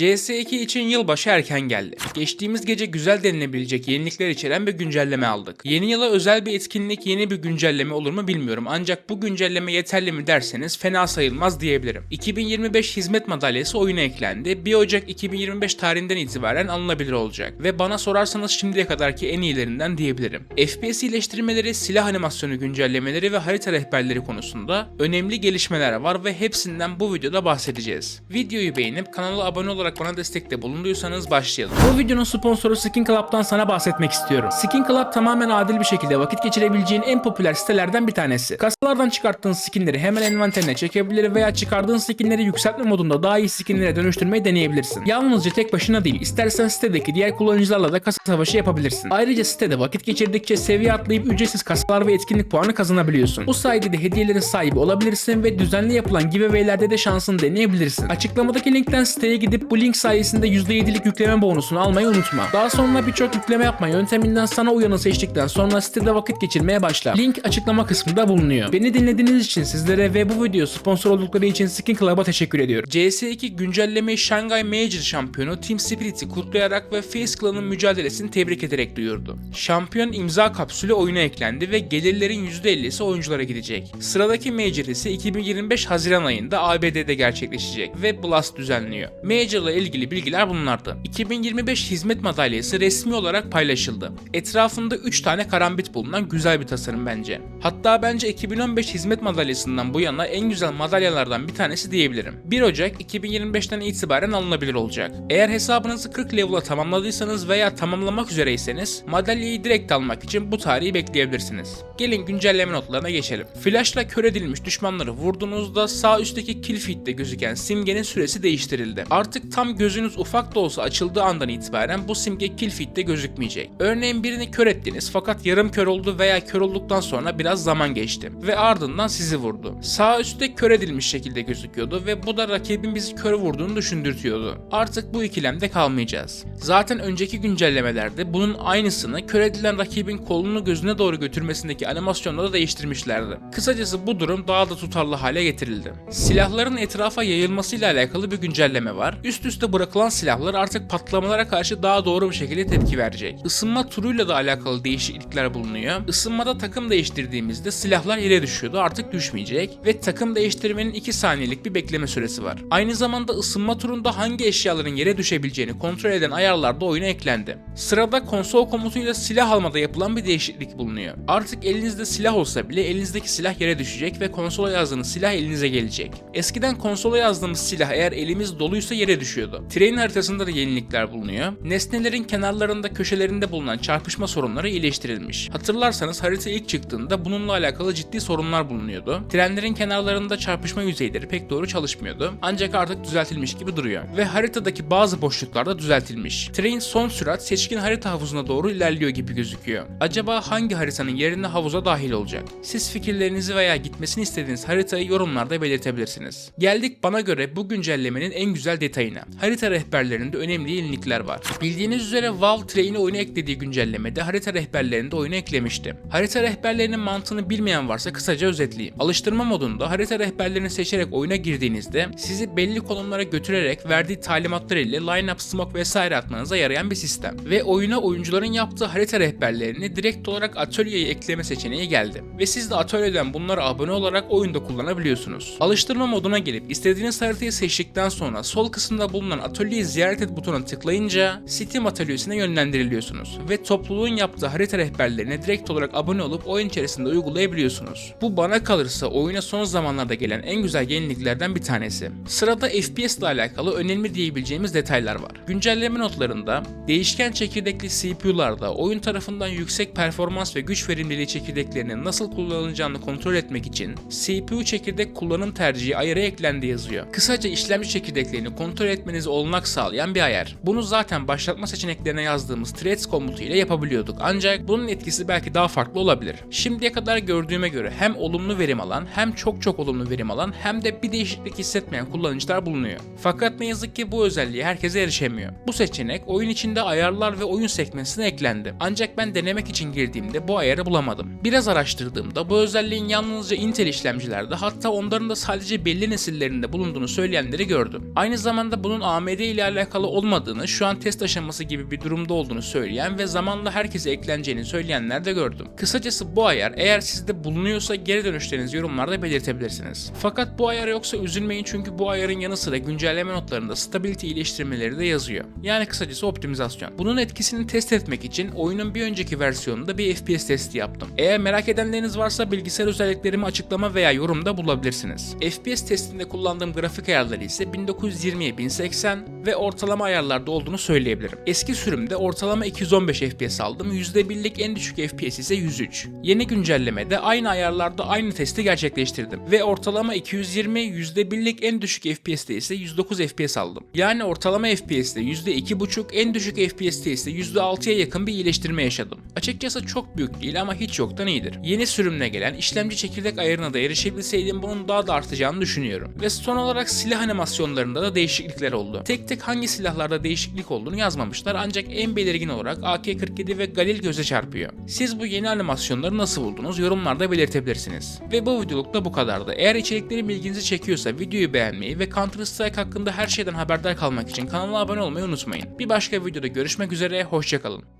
CS2 için yılbaşı erken geldi. Geçtiğimiz gece güzel denilebilecek yenilikler içeren bir güncelleme aldık. Yeni yıla özel bir etkinlik, yeni bir güncelleme olur mu bilmiyorum. Ancak bu güncelleme yeterli mi derseniz fena sayılmaz diyebilirim. 2025 hizmet madalyası oyuna eklendi. 1 Ocak 2025 tarihinden itibaren alınabilir olacak. Ve bana sorarsanız şimdiye kadarki en iyilerinden diyebilirim. FPS iyileştirmeleri, silah animasyonu güncellemeleri ve harita rehberleri konusunda önemli gelişmeler var ve hepsinden bu videoda bahsedeceğiz. Videoyu beğenip kanala abone olarak bana destekte bulunduysanız başlayalım. Bu videonun sponsoru Skin Club'tan sana bahsetmek istiyorum. Skin Club tamamen adil bir şekilde vakit geçirebileceğin en popüler sitelerden bir tanesi. Kasalardan çıkarttığın skinleri hemen envanterine çekebilir veya çıkardığın skinleri yükseltme modunda daha iyi skinlere dönüştürmeyi deneyebilirsin. Yalnızca tek başına değil, istersen sitedeki diğer kullanıcılarla da kasa savaşı yapabilirsin. Ayrıca sitede vakit geçirdikçe seviye atlayıp ücretsiz kasalar ve etkinlik puanı kazanabiliyorsun. Bu sayede de hediyelerin sahibi olabilirsin ve düzenli yapılan giveaway'lerde de şansını deneyebilirsin. Açıklamadaki linkten siteye gidip bu link sayesinde %7'lik yükleme bonusunu almayı unutma. Daha sonra birçok yükleme yapma yönteminden sana uyanı seçtikten sonra sitede vakit geçirmeye başla. Link açıklama kısmında bulunuyor. Beni dinlediğiniz için sizlere ve bu video sponsor oldukları için Skin Club'a teşekkür ediyorum. CS2 güncellemeyi Shanghai Major şampiyonu Team Spirit'i kutlayarak ve Face Clan'ın mücadelesini tebrik ederek duyurdu. Şampiyon imza kapsülü oyuna eklendi ve gelirlerin %50'si oyunculara gidecek. Sıradaki Major ise 2025 Haziran ayında ABD'de gerçekleşecek ve Blast düzenliyor. Major ile ilgili bilgiler bunlardı. 2025 hizmet madalyası resmi olarak paylaşıldı. Etrafında 3 tane karambit bulunan güzel bir tasarım bence. Hatta bence 2015 hizmet madalyasından bu yana en güzel madalyalardan bir tanesi diyebilirim. 1 Ocak 2025'ten itibaren alınabilir olacak. Eğer hesabınızı 40 level'a tamamladıysanız veya tamamlamak üzereyseniz madalyayı direkt almak için bu tarihi bekleyebilirsiniz. Gelin güncelleme notlarına geçelim. Flash'la kör edilmiş düşmanları vurduğunuzda sağ üstteki kill feed'de gözüken simgenin süresi değiştirildi. Artık tam gözünüz ufak da olsa açıldığı andan itibaren bu simge kill feed'de gözükmeyecek. Örneğin birini kör ettiniz fakat yarım kör oldu veya kör olduktan sonra biraz zaman geçti ve ardından sizi vurdu. Sağ üstte kör edilmiş şekilde gözüküyordu ve bu da rakibin bizi kör vurduğunu düşündürtüyordu. Artık bu ikilemde kalmayacağız. Zaten önceki güncellemelerde bunun aynısını kör edilen rakibin kolunu gözüne doğru götürmesindeki animasyonda da değiştirmişlerdi. Kısacası bu durum daha da tutarlı hale getirildi. Silahların etrafa yayılmasıyla alakalı bir güncelleme var. Üst üste bırakılan silahlar artık patlamalara karşı daha doğru bir şekilde tepki verecek. Isınma turuyla da alakalı değişiklikler bulunuyor. Isınmada takım değiştirdiğimizde silahlar yere düşüyordu artık düşmeyecek ve takım değiştirmenin 2 saniyelik bir bekleme süresi var. Aynı zamanda ısınma turunda hangi eşyaların yere düşebileceğini kontrol eden ayarlar da oyuna eklendi. Sırada konsol komutuyla silah almada yapılan bir değişiklik bulunuyor. Artık elinizde silah olsa bile elinizdeki silah yere düşecek ve konsola yazdığınız silah elinize gelecek. Eskiden konsola yazdığımız silah eğer elimiz doluysa yere düşüyordu. Train haritasında da yenilikler bulunuyor. Nesnelerin kenarlarında köşelerinde bulunan çarpışma sorunları iyileştirilmiş. Hatırlarsanız harita ilk çıktığında bununla alakalı ciddi sorunlar bulunuyordu. Trenlerin kenarlarında çarpışma yüzeyleri pek doğru çalışmıyordu. Ancak artık düzeltilmiş gibi duruyor. Ve haritadaki bazı boşluklarda düzeltilmiş. Train son sürat seçkin harita havuzuna doğru ilerliyor gibi gözüküyor. Acaba hangi haritanın yerine havuza dahil olacak? Siz fikirlerinizi veya gitmesini istediğiniz haritayı yorumlarda belirtebilirsiniz. Geldik bana göre bu güncellemenin en güzel detayına. Harita rehberlerinde önemli yenilikler var. Bildiğiniz üzere Valve Train'i oyuna eklediği güncellemede harita rehberlerini de oyuna eklemişti. Harita rehberlerinin mantığını bilmeyen varsa kısaca özetleyeyim. Alıştırma modunda harita rehberlerini seçerek oyuna girdiğinizde sizi belli konumlara götürerek verdiği talimatlar ile line-up, smoke vesaire atmanıza yarayan bir sistem. Ve oyuna oyuncuların yaptığı harita rehberlerini direkt olarak atölyeye ekleme seçeneği geldi. Ve siz de atölyeden bunlara abone olarak oyunda kullanabiliyorsunuz. Alıştırma moduna gelip istediğiniz haritayı seçtikten sonra sol kısımda bulunan atölyeyi ziyaret et butonuna tıklayınca Steam atölyesine yönlendiriliyorsunuz ve topluluğun yaptığı harita rehberlerine direkt olarak abone olup oyun içerisinde uygulayabiliyorsunuz. Bu bana kalırsa oyuna son zamanlarda gelen en güzel yeniliklerden bir tanesi. Sırada FPS ile alakalı önemli diyebileceğimiz detaylar var. Güncelleme notlarında değişken çekirdekli CPU'larda oyun tarafından yüksek performans ve güç verimliliği çekirdeklerinin nasıl kullanılacağını kontrol etmek için CPU çekirdek kullanım tercihi ayarı eklendi yazıyor. Kısaca işlemci çekirdeklerini kontrol etmenizi olanak sağlayan bir ayar. Bunu zaten başlatma seçeneklerine yazdığımız threads komutu ile yapabiliyorduk ancak bunun etkisi belki daha farklı olabilir. Şimdiye kadar gördüğüme göre hem olumlu verim alan hem çok çok olumlu verim alan hem de bir değişiklik hissetmeyen kullanıcılar bulunuyor. Fakat ne yazık ki bu özelliğe herkese erişemiyor. Bu seçenek oyun içinde ayarlar ve oyun sekmesine eklendi. Ancak ben denemek için girdiğimde bu ayarı bulamadım. Biraz araştırdığımda bu özelliğin yalnızca Intel işlemcilerde hatta onların da sadece belli nesillerinde bulunduğunu söyleyenleri gördüm. Aynı zamanda bunun bunun AMD ile alakalı olmadığını, şu an test aşaması gibi bir durumda olduğunu söyleyen ve zamanla herkese ekleneceğini söyleyenler de gördüm. Kısacası bu ayar eğer sizde bulunuyorsa geri dönüşlerinizi yorumlarda belirtebilirsiniz. Fakat bu ayar yoksa üzülmeyin çünkü bu ayarın yanı sıra güncelleme notlarında stability iyileştirmeleri de yazıyor. Yani kısacası optimizasyon. Bunun etkisini test etmek için oyunun bir önceki versiyonunda bir FPS testi yaptım. Eğer merak edenleriniz varsa bilgisayar özelliklerimi açıklama veya yorumda bulabilirsiniz. FPS testinde kullandığım grafik ayarları ise 1920'ye 1080 ve ortalama ayarlarda olduğunu söyleyebilirim. Eski sürümde ortalama 215 FPS aldım, %1'lik en düşük FPS ise 103. Yeni güncellemede aynı ayarlarda aynı testi gerçekleştirdim ve ortalama 220, %1'lik en düşük FPS'te ise 109 FPS aldım. Yani ortalama FPS'te %2.5, en düşük FPS'te ise %6'ya yakın bir iyileştirme yaşadım. Açıkçası çok büyük değil ama hiç yoktan iyidir. Yeni sürümle gelen işlemci çekirdek ayarına da erişebilseydim bunun daha da artacağını düşünüyorum. Ve son olarak silah animasyonlarında da değişiklikler oldu. Tek tek hangi silahlarda değişiklik olduğunu yazmamışlar ancak en belirgin olarak AK-47 ve Galil göze çarpıyor. Siz bu yeni animasyonları nasıl buldunuz? Yorumlarda belirtebilirsiniz. Ve bu videoluk da bu kadardı. Eğer içeriklerim ilginizi çekiyorsa videoyu beğenmeyi ve Counter Strike hakkında her şeyden haberdar kalmak için kanala abone olmayı unutmayın. Bir başka videoda görüşmek üzere, hoşçakalın.